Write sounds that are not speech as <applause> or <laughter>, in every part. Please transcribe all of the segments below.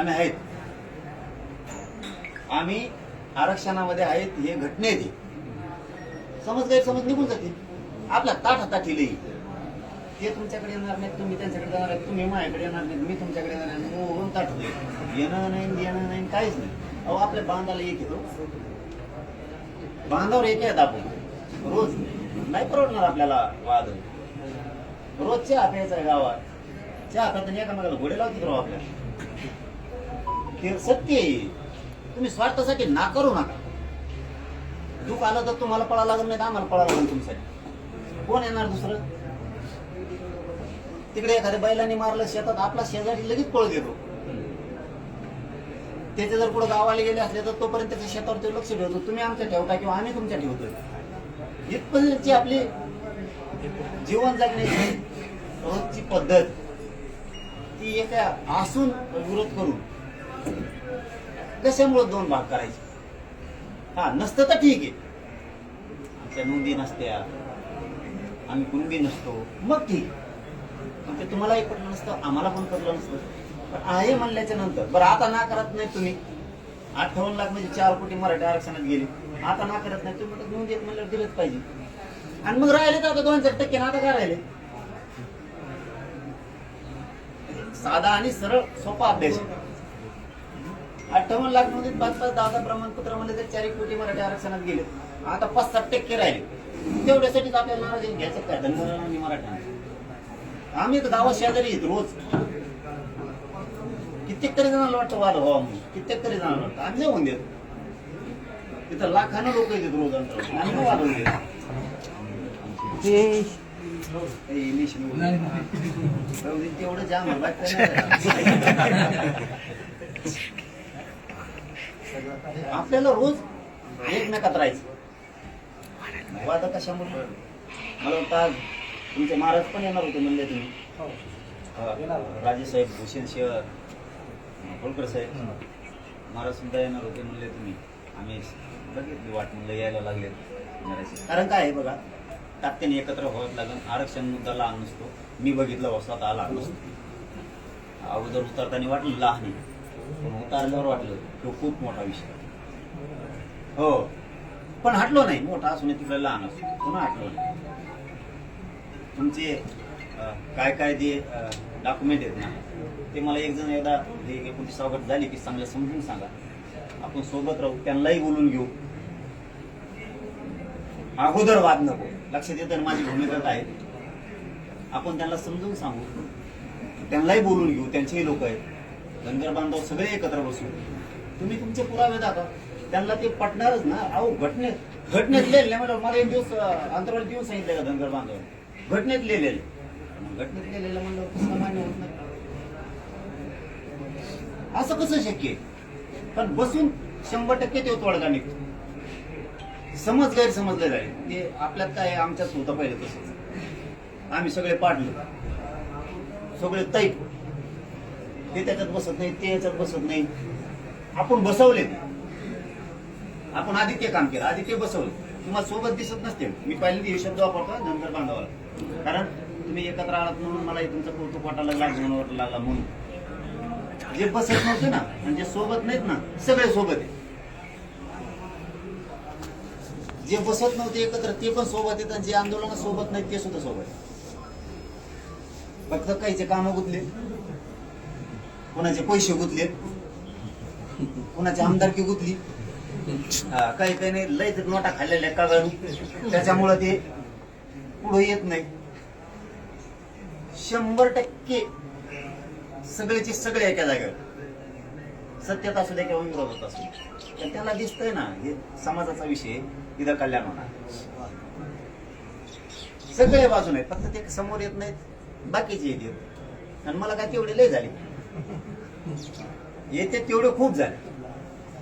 आम्ही आहेत. आम्ही आरक्षणामध्ये आहेत हे घटने समज गैरसमज निघून जाते आपल्या ताट ताठी लई. ते तुमच्याकडे येणार नाहीत तुम्ही त्यांच्याकडे जाणार आहेत तुम्ही माझ्याकडे येणार नाहीत मी तुमच्याकडे येणार नाही. मोहून ताठ होईल. येणं नाही येणं नाही काहीच नाही. अहो आपल्या बांधाला एक येतो हो. बांधावर एक आहेत आपण. रोज. नाही परवडणार आपल्याला वाद. रोज चहा प्यायचा आहे गावात. चहा प्यायचा एकामेकाला घोडे लावतील राव आपल्याला. हे सत्य आहे. तुम्ही स्वार्थासाठी ना करू नका. दुःख आलं तर तुम्हाला पळा लागत नाही तर आम्हाला पळा लागेल तुमच्यासाठी. कोण येणार दुसरं? तिकडे एखाद्या बैलाने मारलं शेतात आपला शेजारी लगेच पळ देतो त्याचे जर पुढे गावाला गेले असले तर तोपर्यंत त्याच्या शेतावर ते लक्ष ठेवतो. तुम्ही आमच्या ठेवता किंवा आम्ही तुमच्या ठेवतोय. इथपर्यंतची आपली जीवन जगण्याची रोजची पद्धत ती एका असून विरोध करून कशामुळे दोन भाग करायचे? हा नसतं तर ठीक आहे. आमच्या नोंदी नसत्या. आम्ही कुणबी नसतो. मग ठीक. पण ते तुम्हालाही पटलं नसतं आम्हाला पण पटलं नसतं. पण आहे म्हणल्याच्या नंतर. बरं आता ना करत नाही तुम्ही. अठ्ठावन्न लाख म्हणजे चार कोटी मराठी आरक्षणात गेले. आता ना करत नाही तुम्ही म्हणतात नोंद म्हणल्यावर दिलंच पाहिजे. आणि मग राहिले तर आता दोन चार टक्के ना आता काय राहिले? साधा आणि सरळ सोपा अभ्यास. आहे. अठ्ठावन्न लाखमध्ये पाच पाच दहा दहा प्रमाणपत्र म्हणले तर चार कोटी मराठी आरक्षणात गेले. आता पाच सात टक्के राहिले. तेवढ्यासाठीच आपल्याला नाराजी घ्यायचं काय? धनगर आणि मराठा. आम्ही तर गावात शेजारी आहेत रोज. कित्येक तरी जणांना वाटतं वाद व्हावा म्हणून. कित्येक तरी जणांना वाटतं. आम्ही होऊन देत. तिथं लाखानं लोक येतात रोज आम्ही वाद होऊन देत. तेवढं जाम बाकी. <laughs> आपल्याला रोज एकमेकात राहायचं. वाद कशामुळे? मला वाटतं आज तुमचे महाराज पण येणार होते म्हणले तुम्ही. हा, राजेसाहेब भूषण शेअर होळकर साहेब. महाराज सुद्धा येणार होते म्हणले तुम्ही. आम्ही बघितली वाट म्हणलं यायला लागले कारण काय आहे बघा तात्याने एकत्र व्हावं लागेल. आरक्षण मुद्दा लहान नसतो. मी बघितलं स्वतः आला नसतो. अगोदर उतरताना वाटलं लहान आहे. पण उतारल्यावर वाटलं तो खूप मोठा विषय. हो. पण हटलो नाही. मोठा असून तिकडे लहान असतो पुन्हा हटलो नाही. तुमचे काय काय जे डॉक्युमेंट आहेत ना ते मला एक जण एकदा हे एकोणतीस सावगट झाली की चांगलं समजून सांगा. आपण सोबत राहू त्यांनाही बोलून घेऊ. अगोदर वाद नको. लक्षात येतं माझी भूमिका काय आहे. आपण त्यांना समजून सांगू. त्यांनाही बोलून घेऊ. त्यांचेही लोक आहेत. धनगर बांधव सगळे एकत्र बसून. तुम्ही तुमचे पुरावे दाखवा. त्यांना ते पटणारच ना? अहो घटनेत घटनेत लिहिले म्हणजे मला एक दिवस अं, अंतराळ देऊन सांगितलं का धनगर बांधव? घटनेत लिहिलेलं. घटनेत लिहिलेलं म्हणलं कसं मान्य होत नाही. असं कसं शक्य आहे? पण बसून शंभर टक्के ते तोडगा निघतो. समज गैरसमजले जाईल ते आपल्यात काय आहे, आमच्यात होतं पहिले तसं. आम्ही सगळे पाडले. सगळे तैप. ते त्याच्यात बसत नाही ते याच्यात बसत नाही आपण बसवले आपण आधी काम केलं आधी ते बसवलं. तुम्हाला सोबत दिसत नसते. मी पहिल्यांदा हे शब्द वापरतो नंतर बांधवाला कारण तुम्ही एकत्र आलात म्हणून मला तुमचं कौतुक वाटायला लागलं वाटायला लागला म्हणून. जे बसत नव्हते ना आणि जे सोबत नाहीत ना सगळे सोबत आहे जे बसत नव्हते एकत्र ते पण सोबत आहेत आणि जे आंदोलन सोबत नाहीत ते सुद्धा सोबत फक्त काहीचे काम गुतले. कोणाचे पैसे गुतले? कोणाची आमदारकी गुतली? हा, काही काही नाही लय नोटा खाल्लेल्या कागद त्याच्यामुळं ते पुढे येत नाही. शंभर टक्के सगळेचे सगळे एका जागेवर. सत्यात असू दे किंवा विरोधात असू दे. तर त्याला दिसतंय ना हे समाजाचा विषय इथं कल्याण होणार. सगळे बाजून आहेत फक्त ते समोर येत नाहीत बाकीचे येत आणि मला काय तेवढे लय झाले. येते तेवढे खूप झाले.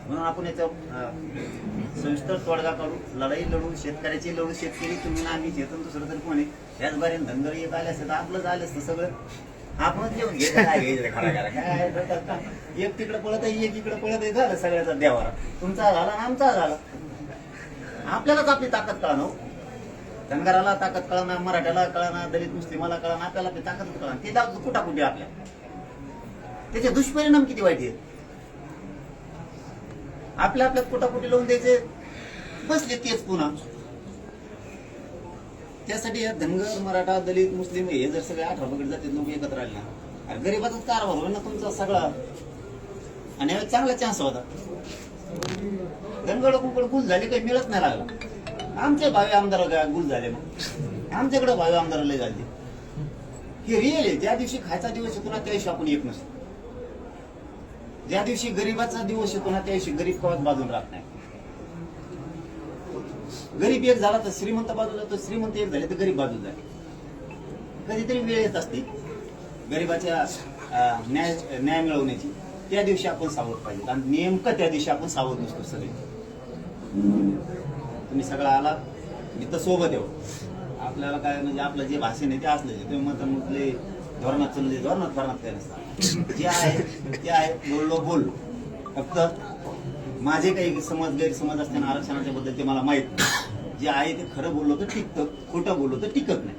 म्हणून आपण याचा सविस्तर तोडगा काढू. लढाई लढू शेतकऱ्याची लढू शेतकरी तुम्ही ना आम्ही चेतन दुसरं तरी कोणी याच बारीन धनगर येत आले असतं तर आपलं झालं असतं सगळं. आपणच घेऊन घ्यायचं काय घ्यायचं काय एक तिकडे पळत आहे एक इकडे पळत आहे झालं सगळ्याचा देवारा. तुमचा झाला ना आमचा झाला. आपल्यालाच आपली ताकद कळणं हो. धनगराला ताकद कळणार मराठ्याला कळणार दलित मुस्लिमाला कळणार आपल्याला ताकद कळणार ते कुठा कुठे आपल्या. त्याचे दुष्परिणाम किती वाईट आहेत आपल्या आपल्यात कुटाकुटी लावून द्यायचे. बसले तेच पुन्हा. त्यासाठी या धनगर मराठा दलित मुस्लिम हे जर सगळे अठरा पकडे जाते लोक एकत्र आले ना अरे गरीबाचाच कारभार होईल ना तुमचा सगळा. आणि चांगला चान्स होता. धनगड कुकड गुल झाले काही मिळत नाही लागला आमचे भावी आमदार गुल झाले मग? आमच्याकडे भावी आमदार लय झाले. हे रिअल आहे. ज्या दिवशी खायचा दिवस येतो ना त्या दिवशी आपण येत नसतो. ज्या दिवशी गरीबाचा दिवस येतो ना त्या दिवशी गरीब कवाच बाजून राहत नाही. गरीब एक झाला तर श्रीमंत बाजूला तर श्रीमंत एक झाले तर गरीब बाजू झाले कधीतरी वेळ येत असते गरीबाच्या न्याय न्याय मिळवण्याची. त्या दिवशी आपण सावध पाहिजे. आणि नेमकं त्या दिवशी आपण सावध नसतो सगळे. तुम्ही सगळा आला मी तर सोबत येऊ आपल्याला काय म्हणजे आपलं जे भाषण आहे ते असलं जे. तुम्ही म्हणता म्हटले धोरणात चालले धोरणात धोरणात काय नसतं. जे आहे ते आहे. बोललो बोल फक्त माझे काही समज गैरसमज असताना आरक्षणाच्या बद्दल ते मला माहीत नाही. जे आहे ते खरं बोललो तर टिकतं खोटं बोललो तर टिकत नाही.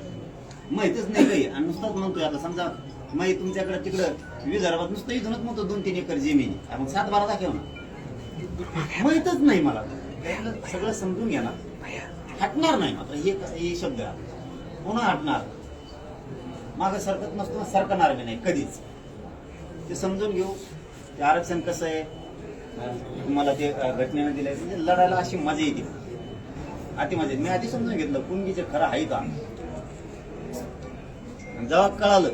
माहितच नाही काही. आणि नुसताच म्हणतोय आता समजा माहिती तुमच्याकडे तिकडं विदर्भात नुसतं इथूनच म्हणतो दोन तीन एकर जमीन. आपण सात बारा दाखव ना माहितच नाही मला. सगळं समजून घ्या ना. हटणार नाही मात्र. हे हे शब्द. पुन्हा हटणार? माग सरकत नसतो सरकणार मी नाही कधीच. ते समजून घेऊ. ते आरक्षण कसं आहे? तुम्हाला ते घटनेनं दिलंय. म्हणजे लढायला अशी मजा येते. अति मजा येते. मी आधी समजून घेतलं कुणगीचे खरं आहे का जेव्हा कळालं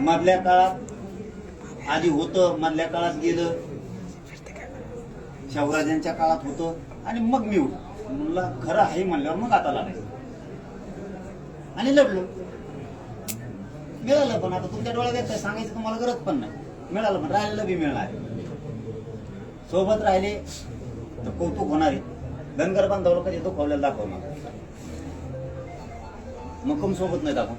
मधल्या काळात आधी होतं मधल्या काळात गेलं. शाहूराजांच्या काळात होतं. आणि मग मी म्हणला खरं आहे म्हणल्यावर मग आता लढायचं. आणि लढलो. मिळालं पण. आता तुमच्या डोळ्यात येत सांगायचं तुम्हाला गरज पण नाही. मिळालं पण. राहिलेलं बी मिळणार सोबत राहिले तर कौतुक होणार आहे. धनगर बांधवलं कधी तो खोवल्याला दाखवणार मक्कम सोबत नाही दाखव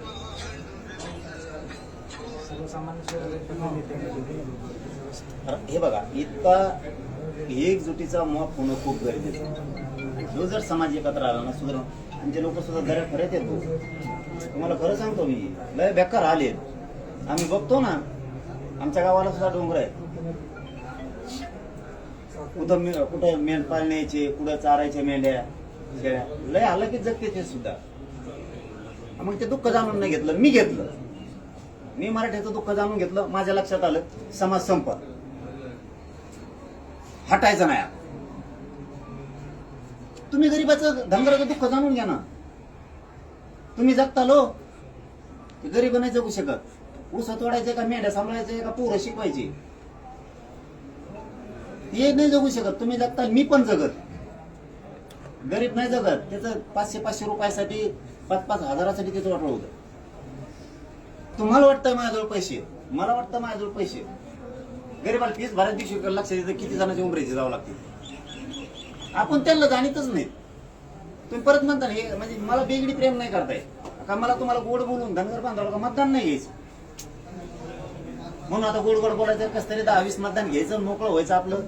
हे बघा इतका एकजुटीचा मॉप होणं खूप गरजेचं जो जर समाज एकत्र आला ना सुधार आमचे लोक सुद्धा दर खऱ्यात येतो तुम्हाला खरं सांगतो मी. लय बेकार आले. आम्ही बघतो ना आमच्या गावाला सुद्धा डोंगर आहे कुठं कुठं मेंढपाळ न्यायचे कुठं चारायच्या मेंढ्या शेळ्या. लय आलं की जगते ते सुद्धा. मग ते दुःख जाणून नाही घेतलं. मी घेतलं. मी मराठीचं दुःख जाणून घेतलं. माझ्या लक्षात आलं समाज संपत. हटायचं नाही. तुम्ही गरीबाचं धनगराचं दुःख जाणून घ्या ना. तुम्ही जगता लो ते गरीब नाही जगू शकत. ऊस तोडायचे का मेंढ्या सांभाळायचे का पोरं शिकवायची? हे नाही जगू शकत. तुम्ही जगता मी पण जगत. गरीब नाही जगत. त्याचं पाचशे पाचशे रुपयासाठी पाच पाच हजारासाठी त्याचं वाटलं होतं. तुम्हाला वाटतं माझ्याजवळ पैसे? मला वाटतं माझ्याजवळ पैसे. गरीबाला फीस भरायला दिवशी लक्ष देतं किती जणांची उमरेची जावं लागते. आपण त्यांना जाणीतच नाही. तुम्ही परत म्हणता हे म्हणजे मला बेगडी प्रेम नाही करताय. का मला तुम्हाला गोड बोलून धनगर बांधवलं का मतदान नाही घ्यायचं? म्हणून आता गोड गोड बोलायचं कस तरी दहा वीस मतदान घ्यायचं मोकळं व्हायचं आपलं.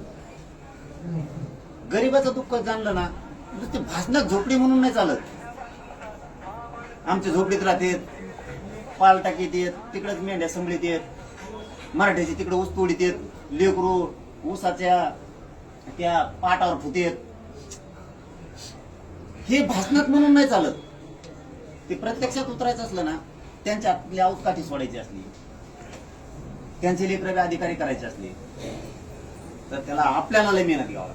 गरीबाचं दुःख जाणलं ना नुसते भाषणात झोपडी म्हणून नाही चालत. आमच्या झोपडीत राहतेत पाल टाकीत येत तिकडेच मेंढ्या संभळीत येत मराठ्याची तिकडे ऊस तोडीत येत लेकरू ऊसाच्या त्या पाटावर फुतेत. हे भाषणात म्हणून नाही चालत. ते प्रत्यक्षात उतरायचं असलं ना त्यांच्या आपली औकाठी सोडायची असली. त्यांचे लेकर अधिकारी करायचे असले. तर त्याला आपल्याला लय मेहनत घ्यावा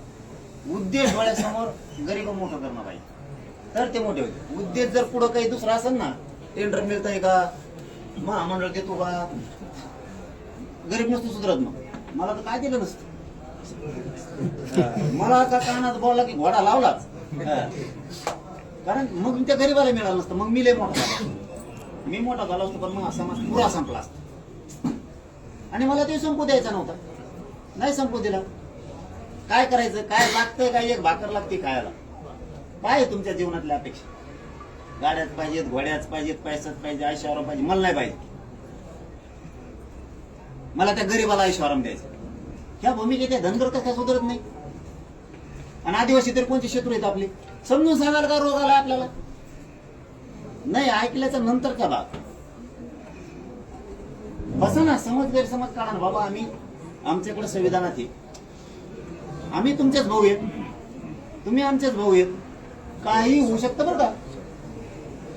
उद्देश डोळ्यासमोर गरीब मोठं करणं पाहिजे तर ते मोठे होते. उद्देश जर पुढं काही दुसरा असेल ना टेंडर मिळतंय का? महामंडळ देतो का? गरीब नसतो सुधरत मग. मला तर काय दिलं नसतं. मला का कानात बोलला की घोडा लावलाच. कारण मग त्या गरीबाला मिळालं नसतं मग मी लय मोठा झाला मी मोठा झाला असतो पण मग हा समाज पुरा संपला असता. आणि मला ते संपू द्यायचा नव्हता. नाही संपू दिला. काय करायचं काय लागतंय काय एक भाकर लागते खायला. काय आहे तुमच्या जीवनातल्या अपेक्षा? गाड्याच पाहिजेत घोड्याच पाहिजेत पैसाच पाहिजे ऐश्वर्या पाहिजे मला नाही पाहिजे. मला त्या गरीबाला ऐश्वराम द्यायचं. ह्या भूमिकेत त्या धनगर कसं सुधरत नाही? आणि आदिवासी तर कोणते शत्रू आहेत आपले? समजून सांगाल का रोग आला आपल्याला? नाही ऐकल्याचा नंतरचा भाग बसा ना समज गैरसमज काढा ना बाबा आम्ही. आमच्याकडे संविधानात आहे. आम्ही तुमचेच भाऊ आहेत. तुम्ही आमचेच भाऊ आहेत. काही होऊ शकतं बरं का?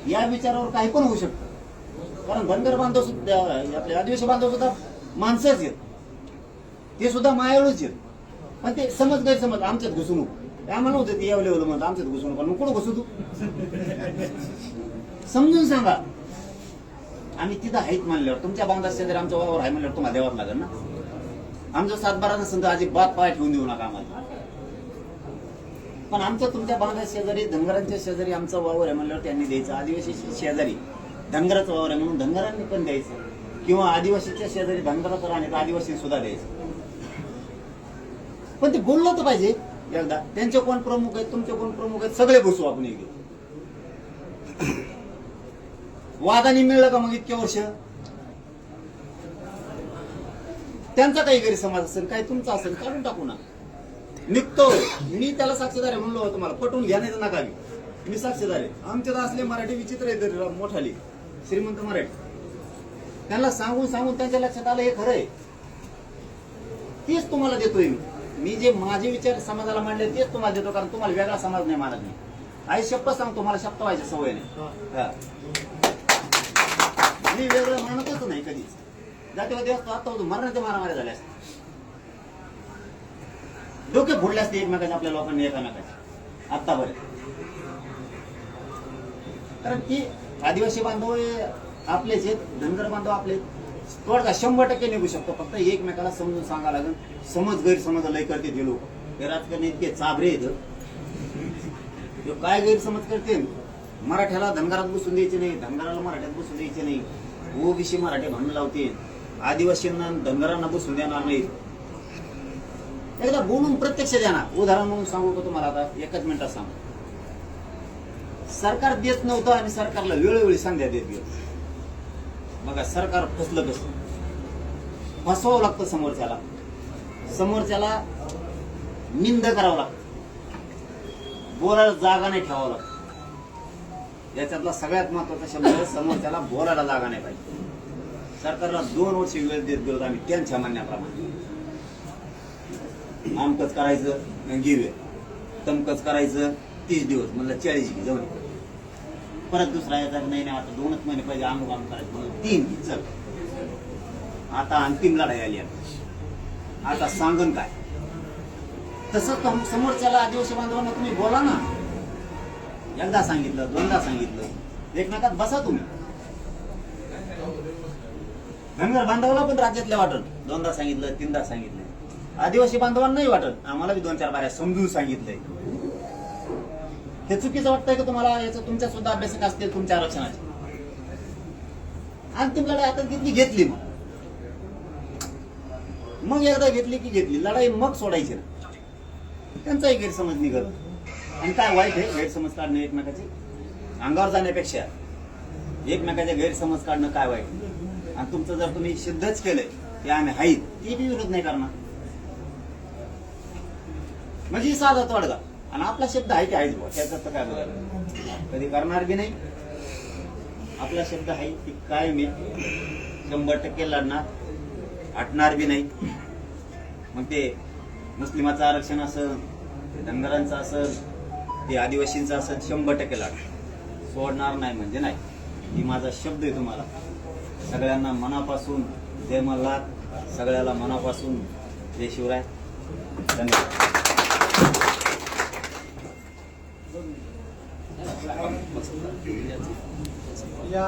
या विचारावर काही पण होऊ शकतं. कारण धनगर बांधव सुद्धा आपले आदिवासी बांधव सुद्धा माणसंच आहेत. ते सुद्धा मायाळूच आहेत. पण ते समज गैरसमज आमच्यात घुसू नको आम्हाला होतं ते यावं एवढं म्हणत आमच्यात घुसू नका मग कुठं घुसू तू? समजून सांगा. आम्ही तिथं आहेत म्हणल्यावर तुमच्या बांधा शेजारी आमच्या वावर आहे म्हणल्यावर तुम्हाला द्यावाच लागेल ना? आमचं सातबारा नसेल तर अजिबात पाय ठेवून देऊ नका आम्हाला. पण आमचं तुमच्या बांधा शेजारी धनगरांच्या शेजारी आमचा वावर आहे म्हणल्यावर त्यांनी द्यायचं. आदिवासी शेजारी. धनगराचा वावर आहे म्हणून धनगरांनी पण द्यायचं. किंवा आदिवासीच्या शेजारी धनगराचं राहणे तर आदिवासी सुद्धा द्यायचं. पण ते बोललं तर पाहिजे एकदा. त्यांचे कोण प्रमुख आहेत तुमचे कोण प्रमुख आहेत सगळे बसू आपण एक वादाने मिळलं का मग इतके वर्ष? त्यांचा काही गैरसमज असेल काही तुमचा असेल काढून टाकू ना. निघतो. मी त्याला साक्षीदार आहे म्हणलो होतो मला पटवून घ्या नाही नका मी मी साक्षीदार आहे. आमच्यात असले मराठी विचित्र आहे तरी मोठाली. श्रीमंत मराठी. त्यांना सांगून सांगून त्यांच्या लक्षात आलं हे खरं आहे. तेच तुम्हाला देतोय मी. मी जे माझे विचार समाजाला मांडले तेच तुम्हाला देतो कारण तुम्हाला वेगळा समाज नाही मानत मी. आई शपथ सांगतो मला शब्द व्हायची सवय नाही. मी वेगळं मानतच नाही कधीच. जातीवादी असतो आता होतो मरणाच्या मारामाऱ्या झाल्या असत्या. डोके फोडले असते एकमेकाचे आपल्या लोकांनी एकामेकाचे. आतापर्यंत कारण की आदिवासी बांधव आपलेच आहेत धनगर बांधव आपले थोडा शंभर टक्के निघू शकतो. फक्त एकमेकाला समजून सांगा लागेल. समज गैरसमज लय करते ते लोक. हे राजकारणी इतके चाबरे आहेत. काय गैरसमज करते? मराठ्याला धनगरात बसून द्यायचे नाही धनगराला मराठ्यात बसून द्यायचे नाही. ओबीसी मराठी भांडण लावते. आदिवासींना धनगरांना बसून देणार नाही. एकदा बोलून प्रत्यक्ष देणार उदाहरण म्हणून सांगू का तुम्हाला आता? एकच मिनिटात सांगू. सरकार देत नव्हतं आणि सरकारला वेळोवेळी संध्या देत गेलं. बघा सरकार फसलं कसं? फसवावं लागतं समोरच्याला. समोरच्याला निंद करावं लागतं. बोलायला जागा नाही ठेवावं लागतं. याच्यातला सगळ्यात महत्त्वाचा शब्द आहे, समोरच्याला बोलायला जागा नाही पाहिजे. सरकारला दोन वर्ष वेळ देत गेलो आम्ही त्यांच्या म्हणण्याप्रमाणे. आमकच करायचं गिरवे. तमकच करायचं तीस दिवस म्हणलं चाळीस घे जाऊन परत दुसरा याचा नाही नाही आता दोनच महिने पाहिजे आम काम करायचं म्हणून तीन चल. आता अंतिम लढाई आली आता. आता सांगन काय? तसं तम- समोरच्याला आदिवासी बांधवांना तुम्ही बोला ना. एकदा सांगितलं दोनदा सांगितलं. एकनाथात बसा तुम्ही. धनगर बांधवाला पण राज्यातल्या वाटत. दोनदा सांगितलं तीनदा सांगितलं. आदिवासी बांधवांना नाही वाटत. आम्हाला बी दोन चार बाऱ्या समजून सांगितलंय. हे चुकीचं वाटतंय का तुम्हाला? याचं तुमच्या सुद्धा अभ्यासक असतील तुमच्या आरक्षणाचे. अंतिम लढाई आता घेतली घेतली मग. मग एकदा घेतली की घेतली. लढाई मग सोडायची ना. त्यांचाही गैरसमज निघत. आणि काय वाईट आहे? गैरसमज काढणं एकमेकाचे. अंगावर जाण्यापेक्षा एकमेकाचे गैरसमज काढणं काय वाईट? आणि तुमचं जर तुम्ही सिद्धच केलंय की आम्ही हाईत ती बी विरोध नाही करणार. म्हणजे साधा तोडगा. आणि आपला शब्द आहे की आहेच बुवा तर काय बघायला कधी करणार बी नाही. आपला शब्द आहे की काय मी शंभर टक्के लढणार हटणार बी नाही. मग ते मुस्लिमाचं आरक्षण असं ते धनगरांचं असं ते आदिवासींचं असं शंभर टक्के लढणार. सोडणार नाही म्हणजे नाही. ही माझा शब्द आहे तुम्हाला. सगळ्यांना मनापासून जय मल्हार. सगळ्याला मनापासून जय शिवराय. धन्यवाद. या